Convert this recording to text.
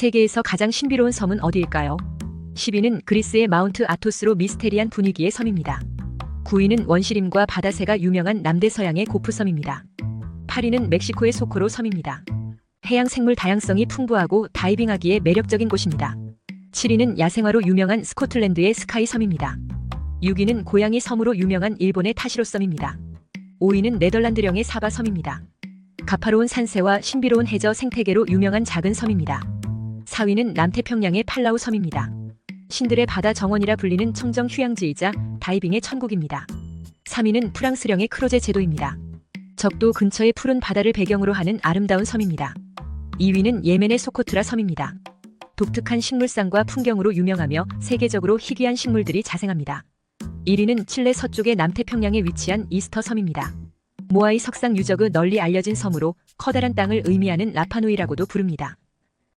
세계에서 가장 신비로운 섬은 어디일까요? 10위는 그리스의 마운트 아토스로 미스테리한 분위기의 섬입니다. 9위는 원시림과 바다새가 유명한 남대서양의 고프섬입니다. 8위는 멕시코의 소코로 섬입니다. 해양 생물 다양성이 풍부하고 다이빙하기에 매력적인 곳입니다. 7위는 야생화로 유명한 스코틀랜드의 스카이 섬입니다. 6위는 고양이 섬으로 유명한 일본의 타시로 섬입니다. 5위는 네덜란드령의 사바 섬입니다. 가파로운 산세와 신비로운 해저 생태계로 유명한 작은 섬입니다. 4위는 남태평양의 팔라우 섬입니다. 신들의 바다 정원이라 불리는 청정 휴양지이자 다이빙의 천국입니다. 3위는 프랑스령의 크로제 제도입니다. 적도 근처의 푸른 바다를 배경으로 하는 아름다운 섬입니다. 2위는 예멘의 소코트라 섬입니다. 독특한 식물상과 풍경으로 유명하며 세계적으로 희귀한 식물들이 자생합니다. 1위는 칠레 서쪽의 남태평양에 위치한 이스터 섬입니다. 모아이 석상 유적의 널리 알려진 섬으로 커다란 땅을 의미하는 라파누이라고도 부릅니다.